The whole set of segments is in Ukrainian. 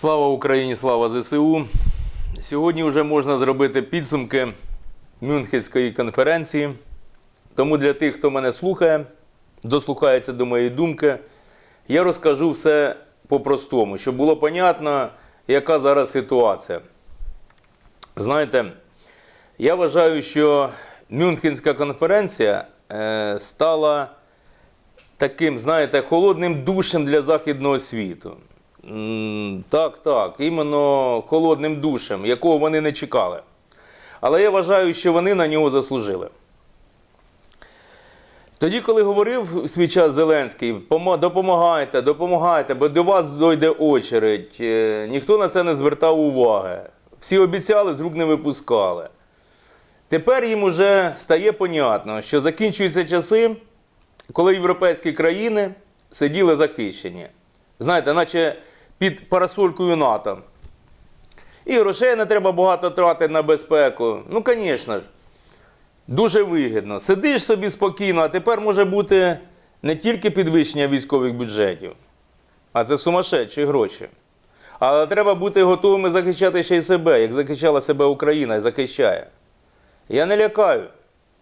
Слава Україні, слава ЗСУ. Сьогодні вже можна зробити підсумки Мюнхенської конференції. Тому для тих, хто мене слухає, дослухається до моєї думки, я розкажу все по-простому, щоб було понятно, яка зараз ситуація. Знаєте, я вважаю, що Мюнхенська конференція е, стала таким, знаєте, холодним душем для західного світу. Так, так, іменно холодним душем, якого вони не чекали. Але я вважаю, що вони на нього заслужили. Тоді, коли говорив свій час Зеленський, допомагайте, допомагайте, бо до вас дойде очередь, е, ніхто на це не звертав уваги. Всі обіцяли, з рук не випускали. Тепер їм уже стає понятно, що закінчуються часи, коли європейські країни сиділи захищені. Знаєте, наче під парасолькою НАТО. І грошей не треба багато тратити на безпеку. Ну, звісно ж, дуже вигідно. Сидиш собі спокійно, а тепер може бути не тільки підвищення військових бюджетів, а це сумасшедші гроші. Але треба бути готовими захищати ще й себе, як захищала себе Україна і захищає. Я не лякаю.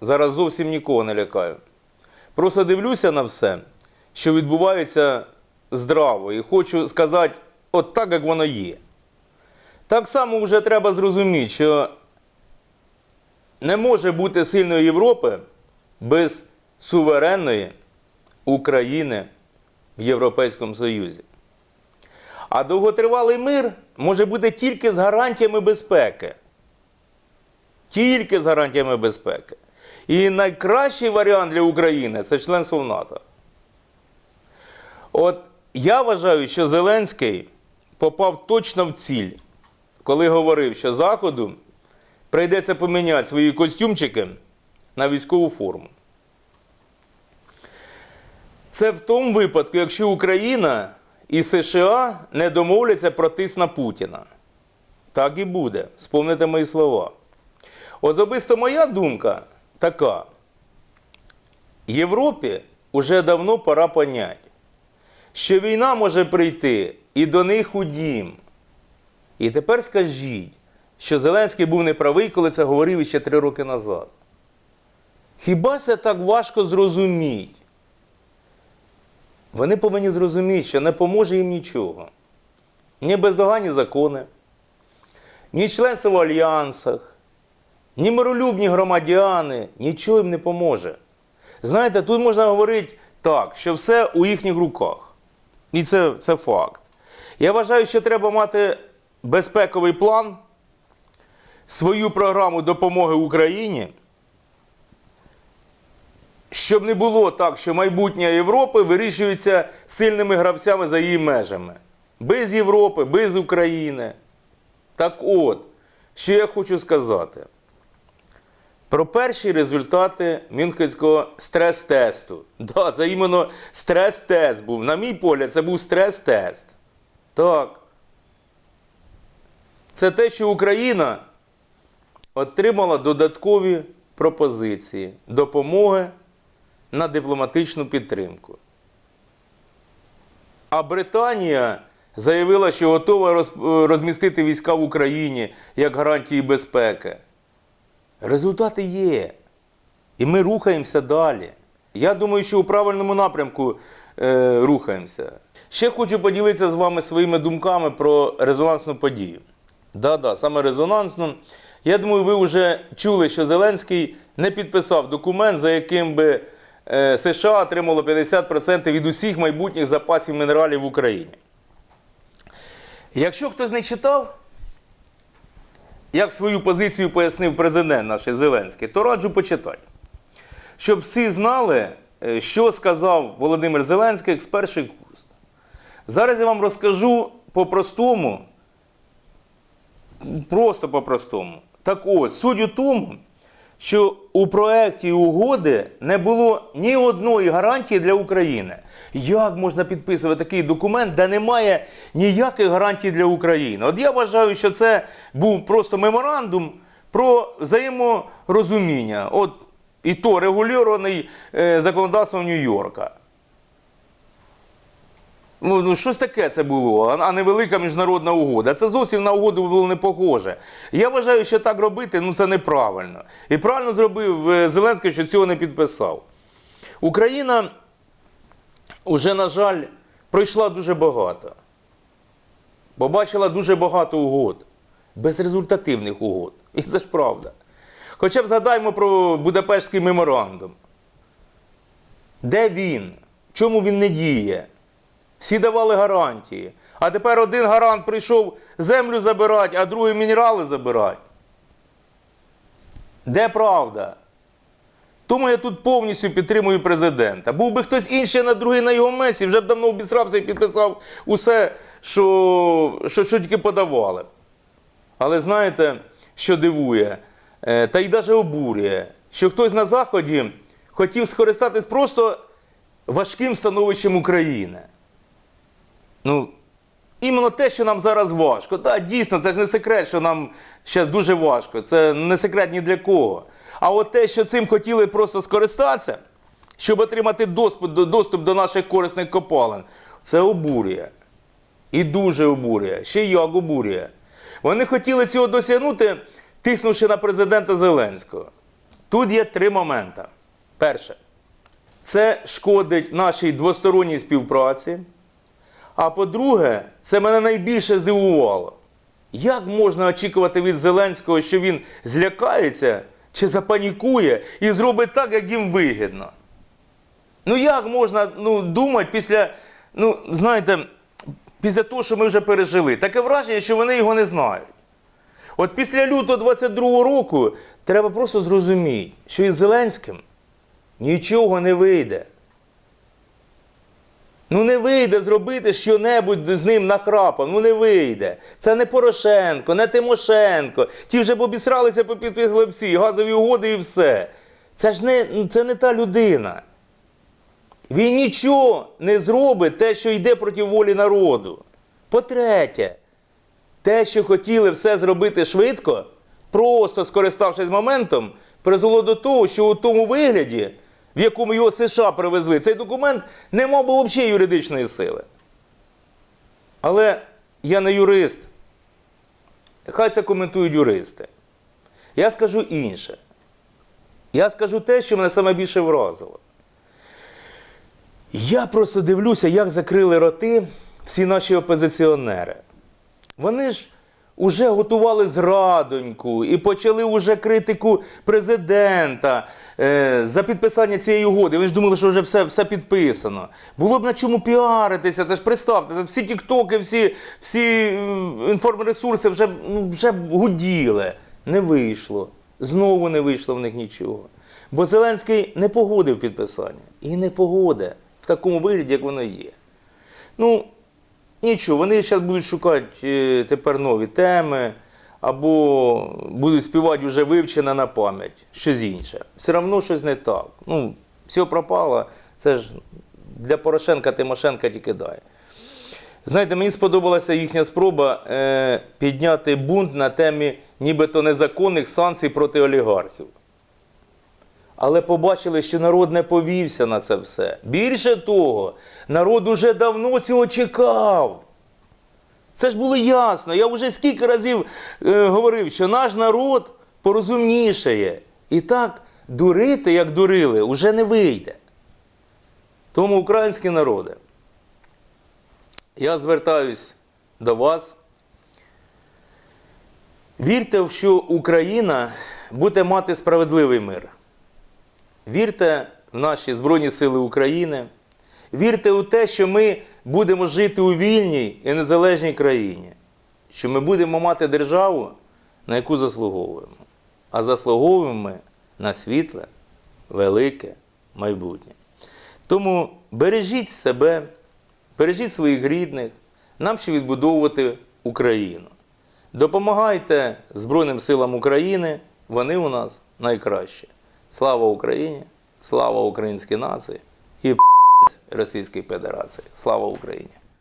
Зараз зовсім нікого не лякаю. Просто дивлюся на все, що відбувається здраво, і хочу сказати, от так, як воно є. Так само вже треба зрозуміти, що не може бути сильної Європи без суверенної України в Європейському Союзі. А довготривалий мир може бути тільки з гарантіями безпеки. Тільки з гарантіями безпеки. І найкращий варіант для України це членство в НАТО. От я вважаю, що Зеленський попав точно в ціль, коли говорив, що Заходу прийдеться поміняти свої костюмчики на військову форму. Це в тому випадку, якщо Україна і США не домовляться про тиск на Путіна. Так і буде. Спомните мої слова. Особисто моя думка така. Європі вже давно пора понять, що війна може прийти і до них у дім. І тепер скажіть, що Зеленський був неправий, коли це говорив ще три роки назад. Хіба це так важко зрозуміти? Вони повинні зрозуміти, що не поможе їм нічого. Ні бездоганні закони, ні членство в альянсах, ні миролюбні громадяни, нічого їм не поможе. Знаєте, тут можна говорити так, що все у їхніх руках. І це, це факт. Я вважаю, що треба мати безпековий план, свою програму допомоги Україні, щоб не було так, що майбутнє Європи вирішується сильними гравцями за її межами. Без Європи, без України. Так от, що я хочу сказати. Про перші результати Мюнхенського стрес-тесту. Да, це іменно стрес-тест був. На мій погляд, це був стрес-тест. Так. Це те, що Україна отримала додаткові пропозиції допомоги на дипломатичну підтримку. А Британія заявила, що готова розмістити війська в Україні як гарантії безпеки. Результати є. І ми рухаємося далі. Я думаю, що у правильному напрямку е, рухаємося. Ще хочу поділитися з вами своїми думками про резонансну подію. Да-да, саме резонансну. Я думаю, ви вже чули, що Зеленський не підписав документ, за яким би е, США отримало 50% від усіх майбутніх запасів мінералів в Україні. Якщо хтось не читав, як свою позицію пояснив президент наш Зеленський, то раджу почитати. Щоб всі знали, е, що сказав Володимир Зеленський з перших. Зараз я вам розкажу по-простому, просто по-простому. Так от, суть у тому, що у проєкті угоди не було ні одної гарантії для України. Як можна підписувати такий документ, де немає ніяких гарантій для України? От я вважаю, що це був просто меморандум про взаєморозуміння. От і то регульований е, законодавством Нью-Йорка. Ну, ну щось таке це було, а не велика міжнародна угода. Це зовсім на угоду було не похоже. Я вважаю, що так робити ну, це неправильно. І правильно зробив е, Зеленський, що цього не підписав. Україна уже, на жаль, пройшла дуже багато. Побачила дуже багато угод, безрезультативних угод. І це ж правда. Хоча б згадаймо про Будапештський меморандум. Де він? Чому він не діє? Всі давали гарантії. А тепер один гарант прийшов землю забирати, а другий мінерали забирати. Де правда? Тому я тут повністю підтримую президента. Був би хтось інший на другий на його месі, вже б давно обісрався і підписав усе, що, що, що тільки подавали. Але знаєте, що дивує? Е, Та й навіть обурює, що хтось на Заході хотів скористатись просто важким становищем України. Ну, іменно те, що нам зараз важко. Так, дійсно, це ж не секрет, що нам зараз дуже важко. Це не секрет ні для кого. А от те, що цим хотіли просто скористатися, щоб отримати доступ до, доступ до наших корисних копалин, це обурює. І дуже обурює. Ще як обурює. Вони хотіли цього досягнути, тиснувши на президента Зеленського. Тут є три моменти. Перше, це шкодить нашій двосторонній співпраці. А по-друге, це мене найбільше здивувало. Як можна очікувати від Зеленського, що він злякається чи запанікує і зробить так, як їм вигідно? Ну як можна ну, думати після, ну, знаєте, після того, що ми вже пережили? Таке враження, що вони його не знають. От після лютого 22-го року треба просто зрозуміти, що із Зеленським нічого не вийде. Ну не вийде зробити що-небудь з ним нахрапом. Ну не вийде. Це не Порошенко, не Тимошенко. Ті вже б обісралися, попідписали всі, газові угоди і все. Це ж не, це не та людина. Він нічого не зробить те, що йде проти волі народу. По-третє, те, що хотіли все зробити швидко, просто скориставшись моментом, призвело до того, що у тому вигляді, в якому його США привезли, цей документ не мав би взагалі юридичної сили. Але я не юрист. Хай це коментують юристи. Я скажу інше. Я скажу те, що мене саме більше вразило. Я просто дивлюся, як закрили роти всі наші опозиціонери. Вони ж уже готували зрадоньку і почали вже критику президента е, за підписання цієї угоди. Ви ж думали, що вже все, все підписано. Було б на чому піаритися. Це ж представте, всі тіктоки, всі, всі інформресурси вже, ну, вже гуділи. Не вийшло. Знову не вийшло в них нічого. Бо Зеленський не погодив підписання. І не погодить в такому вигляді, як воно є. Ну, нічого, вони зараз будуть шукати е, тепер нові теми, або будуть співати вже вивчене на пам'ять, щось інше. Все одно щось не так. Ну, все пропало. Це ж для Порошенка Тимошенка тільки дай. Знаєте, мені сподобалася їхня спроба е, підняти бунт на темі нібито незаконних санкцій проти олігархів. Але побачили, що народ не повівся на це все. Більше того, народ уже давно цього чекав. Це ж було ясно. Я вже скільки разів е, говорив, що наш народ порозумнішає. І так дурити, як дурили, уже не вийде. Тому українські народи, я звертаюсь до вас. Вірте, що Україна буде мати справедливий мир. Вірте в наші Збройні Сили України. Вірте у те, що ми будемо жити у вільній і незалежній країні, що ми будемо мати державу, на яку заслуговуємо. А заслуговуємо ми на світле, велике майбутнє. Тому бережіть себе, бережіть своїх рідних, нам ще відбудовувати Україну. Допомагайте Збройним силам України, вони у нас найкращі. Слава Україні! Слава українській нації і Російській Федерації! Слава Україні!